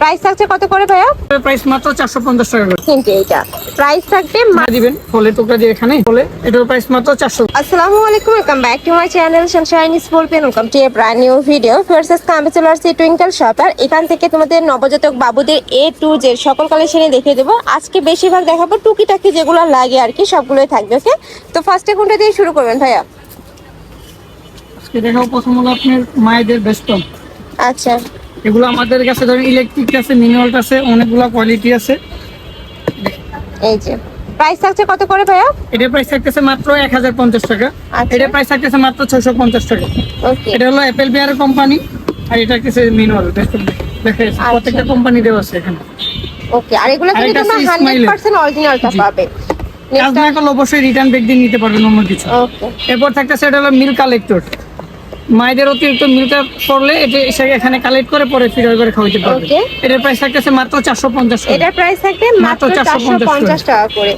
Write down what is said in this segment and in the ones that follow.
Price থাকছে কত করে ভাইয়া? প্রাইস মাত্র চারশো পঞ্চাশ টাকা করে। কিন্তু এইটা। প্রাইস থাকবে মা- দিবেন ফলে টুকরা দিয়ে এখানে ফলে এটার প্রাইস মাত্র চারশো। আসসালামু আলাইকুম welcome back to my channel sunshine school pen welcome to a brand new video ফার্সেস কামে চলে আসছে টুইঙ্কেল শপ আর এখান থেকে তোমাদের নবজাতক বাবুদের এ টু যে সকল কালেকশনে দেখিয়ে দেবো। আজকে বেশিরভাগ দেখাবো টুকিটাকি যেগুলো লাগে আর কি সবগুলোই থাকবে ওকে তো ফার্স্টে কোনটা দিয়ে শুরু করবেন ভাইয়া? আজকে দেখাবো প্রথম হলো আপনার মায়েদের বেস্টন আচ্ছা। এগুলো আমাদের কাছে ধরেন ইলেকট্রিক আছে মিনিমাল আছে অনেকগুলো কোয়ালিটি আছে। এই যে প্রাইস থাকছে কত করে ভাইয়া? এটা প্রাইস থাকতেছে মাত্র এক হাজার পঞ্চাশ টাকা। আচ্ছা। এটার প্রাইস থাকতেছে মাত্র ছয়শো পঞ্চাশ টাকা। ওকে এটা হলো অ্যাপেল বিয়ার কোম্পানি আর এটা হচ্ছে মিনিমাল বেস্টন দেখা যাচ্ছে আচ্ছা। প্রত্যেকটা কোম্পানি দেওয়া আছে এখানে। ওকে আর এগুলো কিন্তু আরেকটা তোমরা আছে হান্ড্রেড Smile-এর। পার্সেন্ট অরিজিনালটা পাবে। কাজ না করলে অবশ্যই রিটার্ন ব্যাক দিয়ে নিতে পারবেন অন্য কিছু। ওকে এরপর থাকতেছে এটা হলো মিল কালেক্টর মায়েদের অতিরিক্ত মিলটা পড়লে এটা এখানে কালেক্ট করে পরে ফিরে করে খাওয়াইতে পারবে। এটার প্রাইস থাকতেছে মাত্র চারশো পঞ্চাশ এটার প্রাইস থাকবে মাত্র মাত্র চারশো 450 পঞ্চাশ টাকা করে।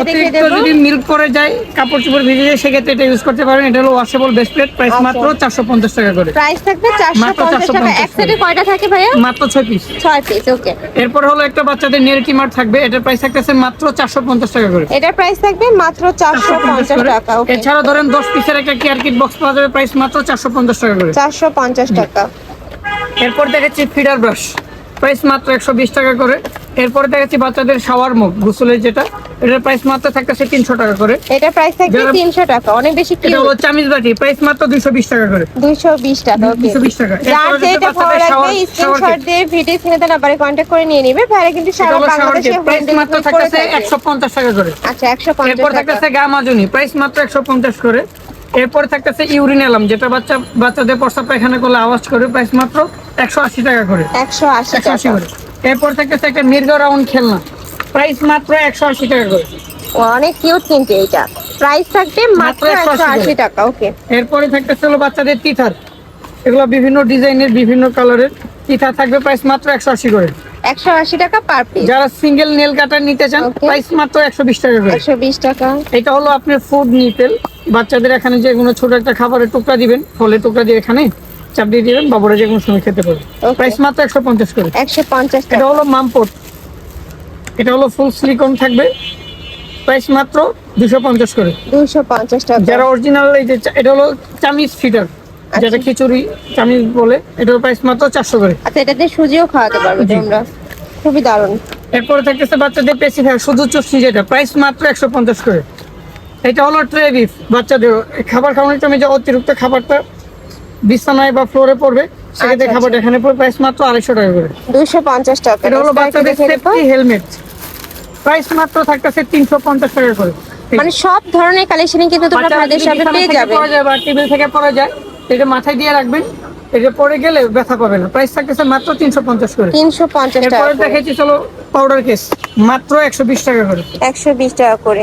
অতিরিক্ত যদি মিল্ক পরে যায় কাপড় চোপড় ভিজে যায় সেক্ষেত্রে এটা ইউজ করতে পারেন এটা হলো ওয়াশেবল বেস্ট প্লেট প্রাইস। মাত্র চারশো পঞ্চাশ টাকা করে। প্রাইস থাকবে টাকা। এক সেটে কয়টা থাকে ভাইয়া? মাত্র ছয় পিস ছয় পিস ওকে এরপর হলো একটা বাচ্চাদের নেল কিমার থাকবে। এটার প্রাইস থাকতেছে মাত্র চারশো পঞ্চাশ টাকা করে। এটার প্রাইস থাকবে মাত্র চারশো পঞ্চাশ করে। টাকা ওকে এছাড়া ধরেন দশ পিসের একটা কেয়ার কিট বক্স পাওয়া যাবে। প্রাইস মাত্র চারশো পঞ্চাশ টাকা করে। চারশো পঞ্চাশ টাকা। এরপর দেখাচ্ছি ফিডার ব্রাশ। প্রাইস মাত্র একশো বিশ টাকা করে। এরপরে দেখাচ্ছি বাচ্চাদের শাওয়ার মুখ গোসলের যেটা এটার প্রাইস মাত্র থাকতেছে তিনশো টাকা করে। এটার প্রাইস যারা- তিনশো টাকা অনেক বেশি এটা হলো চামিজ বাটি প্রাইস মাত্র দুইশো বিশ টাকা করে। দুইশো বিশ টাকা ওকে 220 টাকা। যার যেটা ভালো লাগবে স্ক্রিনশট দিয়ে ভিডিও স্ক্রিনে দেওয়া নাম্বারে কন্ট্যাক্ট করে নিয়ে নিবে ভাইরা কিন্তু সারা বাংলাদেশে প্রাইস মাত্র থাকতেছে থাকে। একশো পঞ্চাশ টাকা করে। আচ্ছা একশো পঞ্চাশ এরপর টাকা। থাকতেছে গা মাজুনি প্রাইস মাত্র একশো পঞ্চাশ করে। এরপর থাকতেছে ইউরিন এলাম যেটা বাচ্চা বাচ্চাদের প্রস্তাব পায়খানা করলে আওয়াজ করে প্রাইস মাত্র একশো আশি টাকা করে। একশো আশি আশি করে। এরপর থাকতেছে একটা মির্গা রাউন্ড খেলনা প্রাইস মাত্র একশো আশি টাকা করে। অনেক কিউট কিন্তু এইটা। প্রাইস থাকবে মাত্র মাত্র 180 একশো আশি টাকা ওকে এরপরে থাকতেছে হলো বাচ্চাদের তিথার। এগুলো বিভিন্ন ডিজাইনের বিভিন্ন কালারের তিথার থাকবে প্রাইস মাত্র একশো আশি করে। একশো আশি টাকা পার পিস যারা সিঙ্গেল নেল কাটার নিতে চান প্রাইস মাত্র একশো বিশ টাকা করে। একশো বিশ টাকা। এটা হলো আপনার ফুড নিপেল বাচ্চাদের এখানে যে কোনো ছোট একটা খাবারের টুকরা দিবেন ফলের টুকরা দিয়ে এখানে চাপ দিয়ে দিবেন বাবুরা যে কোনো সময় খেতে পারবে। প্রাইস মাত্র একশো পঞ্চাশ করে। একশো পঞ্চাশ এটা হলো মামপোট। এটা হলো ফুল সিলিকন থাকবে। প্রাইস মাত্র দুশো পঞ্চাশ করে। দুইশো পঞ্চাশ টাকা। যারা অরিজিনাল এই যে এটা হলো চামিজ ফিটার যেটা খিচুড়ি চামিজ বলে এটার প্রাইস মাত্র চারশো করে। আচ্ছা এটাতে সুজিও খাওয়াতে পারবে তোমরা। খুবই দারুণ। এরপরে থাকতেছে বাচ্চাদের পেসিফায়ার শুধু চষ্টি যেটা প্রাইস মাত্র একশো পঞ্চাশ করে। এটা হলো ট্রে বিফ বাচ্চাদের খাবার খাওয়ানোর টাইমে যে অতিরিক্ত খাবারটা বিছানায় বা ফ্লোরে পড়বে সেক্ষেত্রে আচ্ছা, খাবারটা এখানে পড়ে প্রাইস মাত্র আড়াইশো টাকা করে। দুইশো পঞ্চাশ টাকা এটা হলো বাচ্চাদের সেফটি হেলমেট প্রাইস মাত্র থাকতেছে তিনশো পঞ্চাশ টাকা করে। মানে সব ধরনের কালেকশনই কিন্তু তোমরা সাথে বিছানা পেয়ে যাবে। যায় টেবিল থেকে পড়ে যায় এটা মাথায় দিয়ে রাখবেন এটা পড়ে গেলে ব্যথা পাবে না। প্রাইস থাকতেছে মাত্র তিনশো পঞ্চাশ করে। তিনশো পঞ্চাশ টাকা এরপরে দেখেছি চলো পাউডার কেস মাত্র একশো বিশ টাকা করে। একশো বিশ টাকা করে।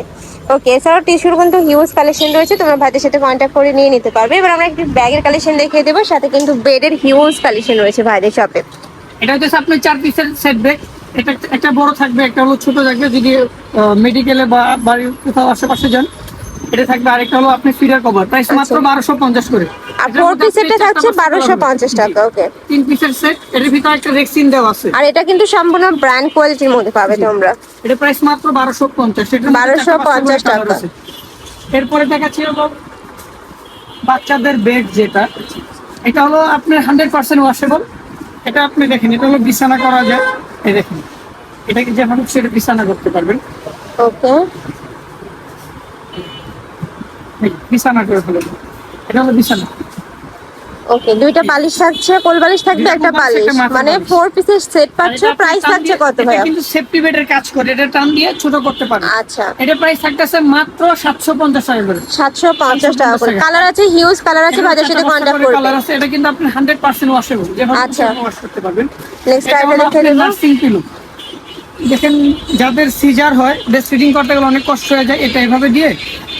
ওকে এছাড়াও টিস্যুর কিন্তু হিউজ কালেকশন রয়েছে তোমরা ভাইদের সাথে কন্ট্যাক্ট করে নিয়ে নিতে পারবে। এবার আমরা একটু ব্যাগের কালেকশন দেখিয়ে দেবো সাথে কিন্তু বেডের হিউজ কালেকশন রয়েছে ভাইদের শপে এটা হচ্ছে আপনার চার পিসের সেট ব্যাগ এটা একটা বড় থাকবে একটা হলো ছোট থাকবে। যদি মেডিকেলে বা বাড়ির কোথাও আশেপাশে যান এটা থাকবে আরেকটা হলো আপনি ফিডার কভার। প্রাইস মাত্র বারোশো পঞ্চাশ করে। আর ফোর পিসেরটা চারটা থাকছে বাচ্চা বারোশো পাবেন। পঞ্চাশ টাকা ওকে তিন পিসের সেট এটার ভিতরে একটা রেক্সিন দেওয়া আছে। আর এটা কিন্তু সম্পূর্ণ ব্র্যান্ড কোয়ালিটির মধ্যে পাবে তোমরা। এটা প্রাইস মাত্র বারোশো পঞ্চাশ 1250 টাকা। এরপরে দেখাচ্ছি হলো বাচ্চাদের বেড যেটা। এটা হলো আপনার হান্ড্রেড পার্সেন্ট ওয়াশেবল এটা আপনি দেখেন এটা হলো বিছানা করা যায়। এই দেখেন এটাকে যেভাবে সেটা বিছানা করতে পারবেন। ওকে বিছানা করে ফেলবেন এটা হলো বিছানা। ওকে দুইটা বালিশ থাকছে কোল বালিশ থাকবে একটা বালিশ, বালিশ। একটা মাথার মানে ফোর পিসের সেট আর আপনি প্রাইস থাকছে কত এটা কিন্তু সেফটি বেডের কাজ করে। এটা টান দিয়ে ছোট করতে পারবেন আচ্ছা। এটা প্রাইস থাকতেছে মাত্র সাতশো পঞ্চাশ টাকা করে। সাতশো পঞ্চাশ টাকা করে। কালার আছে হিউজ কালার আছে ভাইদের সাথে কন্ট্যাক্ট করবে। কালার আছে এটা কিন্তু আপনি হান্ড্রেড পার্সেন্ট ওয়াশেবল যেভাবে আচ্ছা। ওয়াশ করতে পারবেন। নেক্সট দেখে দেখেন যাদের সিজার হয় ব্রেস্ট ফিডিং করতে গেলে অনেক কষ্ট হয়ে যায় এটা এভাবে দিয়ে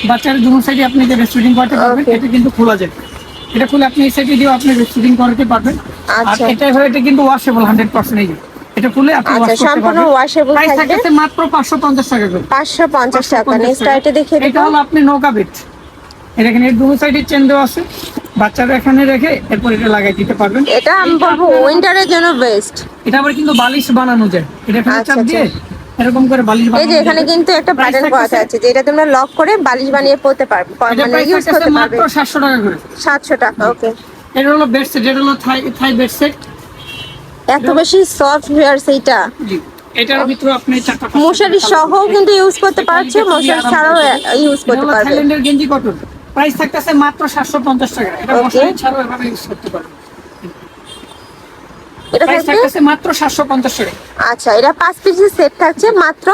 বাচ্চার দুনো সাইডে আপনি যে ব্রেস্ট ফিডিং করতে পারবেন এটা কিন্তু খোলা যায়। এটা খুলে আপনি এই সাইডে দিয়ে আপনি ব্রেস্ট ফিডিং করতে পারবেন। আর আচ্ছা। এটা এভাবে এটা কিন্তু ওয়াশেবল হান্ড্রেড পার্সেন্ট এই এটা খুলে আপনি আচ্ছা, ওয়াশ করতে সম্পূর্ণ থাকবে। মাত্র পাঁচশো পঞ্চাশ টাকা করে। পাঁচশো পঞ্চাশ টাকা। নেক্সট এটা হলো আপনি নৌকা বেড এটা এখানে দুনো সাইডে চেন দেওয়া আছে। বাচ্চারা এখানে রেখে এরপর এটা লাগাই দিতে পারবেন। এটা আমি বলব উইন্টারের জন্য বেস্ট এটা আবার কিন্তু বালিশ বানানো যায়। এটা এখানে আচ্ছা, চাপ দিয়ে এরকম করে বালিশ এই যে এখানে কিন্তু একটা বাটন করা আছে যেটা তোমরা লক করে বালিশ বানিয়ে পড়তে পারবে মানে ইউজ করতে পারবে। মাত্র সাতশো টাকা করে। সাতশো টাকা ওকে এটা হলো বেড সেট এটা হলো থাই থাই বেড সেট এত বেশি সফট হেয়ার সেইটা। জি। এটার ভিতরে আপনি পাঁচটা মশারি সহ কিন্তু ইউজ করতে এটা পারছ মশারি ছাড়াও ইউজ করতে পারবে। থাইল্যান্ডের গেঞ্জি কটন প্রাইস থাকতেছে মাত্র সাতশো পঞ্চাশ টাকা। এটা. মশারি ছাড়াও এভাবে ইউজ করতে পারবেন এটা প্রাইস থাকতেছে? মাত্র সাতশো পঞ্চাশ টাকা। আচ্ছা এটা পাঁচ পিসের সেট থাকছে মাত্র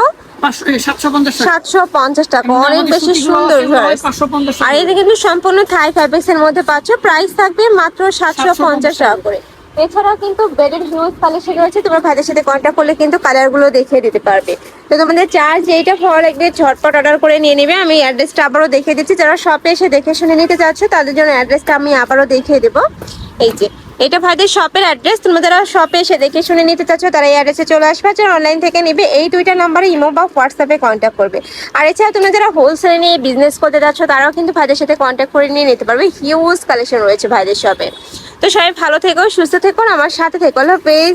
সাতশো পঞ্চাশ টাকা। অনেক বেশি সুন্দর আছে এগুলো viewers। 550 আর এটা কিন্তু সম্পূর্ণ থাই ফ্যাব্রিক্স এর মধ্যে পাচ্ছ। প্রাইস থাকবে মাত্র সাতশো পঞ্চাশ টাকা। করে। এছাড়া কিন্তু বেডের হিউজ কালেকশন রয়েছে। তোমরা ভাইদের সাথে কন্ট্যাক্ট করলে কিন্তু কালারগুলো দেখিয়ে দিতে পারবে। তো তোমাদের চার্জ এইটা ভালো লাগবে, ঝটপট অর্ডার করে নিয়ে নেবে। আমি অ্যাড্রেসটা আবারও দেখিয়ে দিচ্ছি। যারা শপে এসে দেখে শুনে নিতে চাচ্ছ, তাদের জন্য অ্যাড্রেসটা আমি আবারও দেখিয়ে দেবো। এই যে এটা ভাইদের শপের অ্যাড্রেস। তোমরা যারা শপে এসে দেখে শুনে নিতে চাচ্ছ, তারা এই অ্যাড্রেসে চলে আসবে যারা অনলাইন থেকে নেবে, এই দুইটা নাম্বারে ইমো বা হোয়াটসঅ্যাপে কন্ট্যাক্ট করবে। আর এছাড়া তোমরা যারা হোলসেলে নিয়ে বিজনেস করতে চাচ্ছ, তারাও কিন্তু ভাইদের সাথে কন্ট্যাক্ট করে নিয়ে নিতে পারবে। হিউজ কালেকশন রয়েছে ভাইদের শপে তো সবাই ভালো থেকো, সুস্থ থেকো আমার সাথে থেকো। পেজ